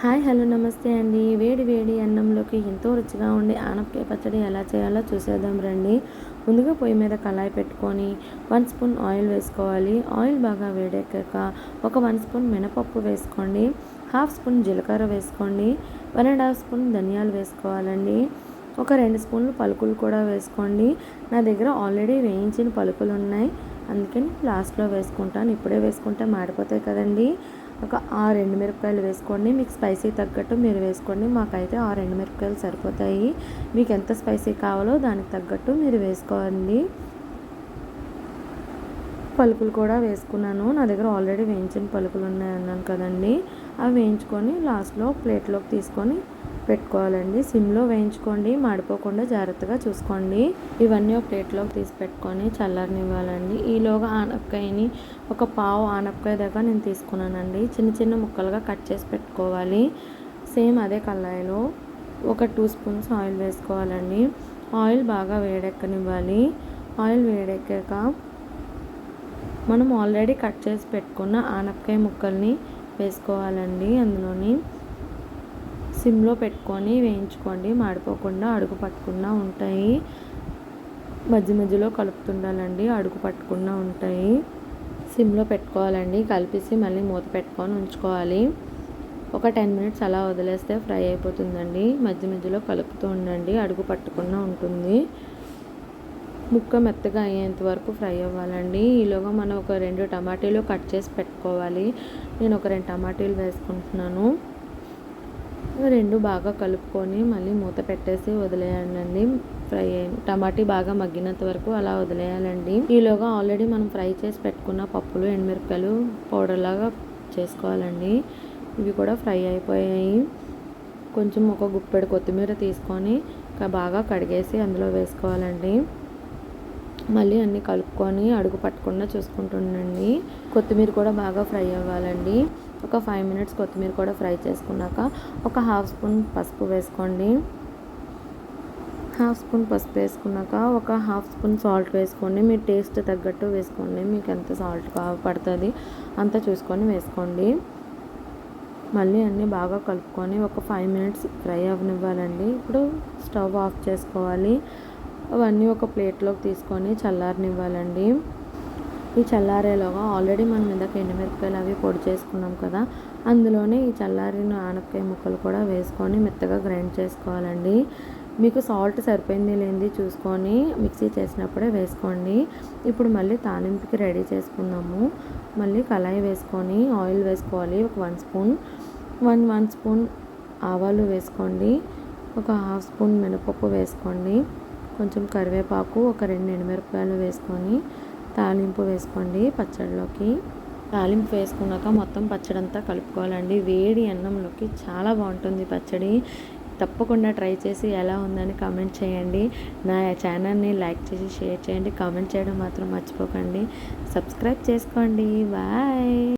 Hi hello నమస్తే అండి. వేడి వేడి అన్నంలోకి ఎంతో రుచిగా ఉండే ఆనపకాయ పచ్చడి ఎలా చేయాలో చూసేద్దాం రండి. ముందుగా పొయ్యి మీద కళాయి పెట్టుకొని వన్ స్పూన్ ఆయిల్ వేసుకోవాలి. ఆయిల్ బాగా వేడెక్కాక ఒక వన్ స్పూన్ మినపప్పు వేసుకోండి. హాఫ్ స్పూన్ జీలకర్ర వేసుకోండి. వన్ అండ్ హాఫ్ స్పూన్ ధనియాలు వేసుకోవాలండి. ఒక రెండు స్పూన్లు పలుకులు కూడా వేసుకోండి. నా దగ్గర ఆల్రెడీ వేయించిన పలుకులు ఉన్నాయి. అందుకని లాస్ట్లో వేసుకుంటాను. ఇప్పుడే వేసుకుంటే మాడిపోతాయి కదండి. ఒక ఆరు మిరపకాయలు వేసుకోండి. మీకు స్పైసీ తగ్గట్టు మీరు వేసుకోండి. మాకైతే ఆరు మిరపకాయలు సరిపోతాయి. మీకు ఎంత స్పైసీ కావాలో దానికి తగ్గట్టు మీరు వేసుకోండి. పలుకులు కూడా వేసుకున్నాను. నా దగ్గర ఆల్రెడీ వేయించిన పలుకులు ఉన్నాయి అన్నాను కదండి. అవి వేయించుకొని లాస్ట్లో ప్లేట్లోకి తీసుకొని పెట్టుకోవాలండి. సిమ్లో వేయించుకోండి మాడిపోకుండా జాగ్రత్తగా చూసుకోండి. ఇవన్నీ ఒక ప్లేట్లోకి తీసి పెట్టుకొని చల్లారనివ్వాలండి. ఈలోగా ఆనపకాయని ఒక పావు ఆనపకాయ దగ్గర నేను తీసుకున్నానండి. చిన్న చిన్న ముక్కలుగా కట్ చేసి పెట్టుకోవాలి. సేమ్ అదే కళాయిలో ఒక టూ స్పూన్స్ ఆయిల్ వేసుకోవాలండి. ఆయిల్ బాగా వేడెక్కనివ్వాలి. ఆయిల్ వేడెక్కాక మనం ఆల్రెడీ కట్ చేసి పెట్టుకున్న ఆనపకాయ ముక్కల్ని వేసుకోవాలండి అందులోని. సిమ్లో పెట్టుకొని వేయించుకోండి మాడిపోకుండా అడుగు పట్టకుండా ఉంటాయి. మధ్య మధ్యలో కలుపుతుండాలండి అడుగు పట్టకుండా ఉంటాయి. సిమ్లో పెట్టుకోవాలండి కలిపేసి మళ్ళీ మూత పెట్టుకొని ఉంచుకోవాలి. ఒక టెన్ మినిట్స్ అలా వదిలేస్తే ఫ్రై అయిపోతుందండి. మధ్య మధ్యలో కలుపుతూ ఉండండి అడుగు పట్టకుండా ఉంటుంది. ముక్క మెత్తగా అయ్యేంత వరకు ఫ్రై అవ్వాలండి. ఈలోగా మనం ఒక రెండు టమాటీలు కట్ చేసి పెట్టుకోవాలి. నేను ఒక రెండు టమాటీలు వేసుకుంటున్నాను. రెండు బాగా కలుపుకొని మళ్ళీ మూత పెట్టేసి వదిలేయండి ఫ్రై టమాటీ బాగా మగ్గినంత వరకు అలా వదిలేయాలండి. ఈలోగా ఆల్రెడీ మనం ఫ్రై చేసి పెట్టుకున్న పప్పులు ఎండుమిరపకాయలు పౌడర్ లాగా చేసుకోవాలండి. ఇవి కూడా ఫ్రై అయిపోయాయి. కొంచెం ఒక గుప్పెడు కొత్తిమీర తీసుకొని బాగా కడిగేసి అందులో వేసుకోవాలండి. మళ్ళీ అన్నీ కలుపుకొని అడుగు పట్టకుండా చూసుకుంటుండండి. కొత్తిమీర కూడా బాగా ఫ్రై అవ్వాలండి. ఒక ఫైవ్ మినిట్స్ కొత్తిమీర కూడా ఫ్రై చేసుకున్నాక ఒక హాఫ్ స్పూన్ పసుపు వేసుకోండి. హాఫ్ స్పూన్ పసుపు వేసుకున్నాక ఒక హాఫ్ స్పూన్ సాల్ట్ వేసుకోండి. మీ టేస్ట్ తగ్గట్టు వేసుకోండి. మీకు ఎంత సాల్ట్ పడుతుంది అంత చూసుకొని వేసుకోండి. మళ్ళీ అన్నీ బాగా కలుపుకొని ఒక ఫైవ్ మినిట్స్ ఫ్రై అవ్వనివ్వాలండి. ఇప్పుడు స్టవ్ ఆఫ్ చేసుకోవాలి. అవన్నీ ఒక ప్లేట్లోకి తీసుకొని చల్లారనివ్వాలండి. ఈ చల్లారేలోగా ఆల్రెడీ మనం ఇందాక ఎండుమిరపకాయలు అవి పొడి చేసుకున్నాం కదా అందులోనే ఈ చల్లారిన ఆనపకాయ ముక్కలు కూడా వేసుకొని మెత్తగా గ్రైండ్ చేసుకోవాలండి. మీకు సాల్ట్ సరిపోయింది లేనిది చూసుకొని మిక్సీ చేసినప్పుడే వేసుకోండి. ఇప్పుడు మళ్ళీ తాలింపుకి రెడీ చేసుకుందాము. మళ్ళీ కళాయి వేసుకొని ఆయిల్ వేసుకోవాలి ఒక one spoon. One one spoon ఆవాలు వేసుకోండి. ఒక హాఫ్ స్పూన్ మినపప్పు వేసుకోండి. కొంచెం కరివేపాకు ఒక రెండు ఎండుమిరపకాయలు వేసుకొని తాలింపు వేసుకోండి పచ్చడిలోకి. తాలింపు వేసుకున్నాక మొత్తం పచ్చడి అంతా కలుపుకోవాలండి. వేడి అన్నంలోకి చాలా బాగుంటుంది పచ్చడి. తప్పకుండా ట్రై చేసి ఎలా ఉందని కామెంట్ చేయండి. నా ఛానల్ని లైక్ చేసి షేర్ చేయండి. కామెంట్ చేయడం మాత్రం మర్చిపోకండి. సబ్స్క్రైబ్ చేసుకోండి. బాయ్.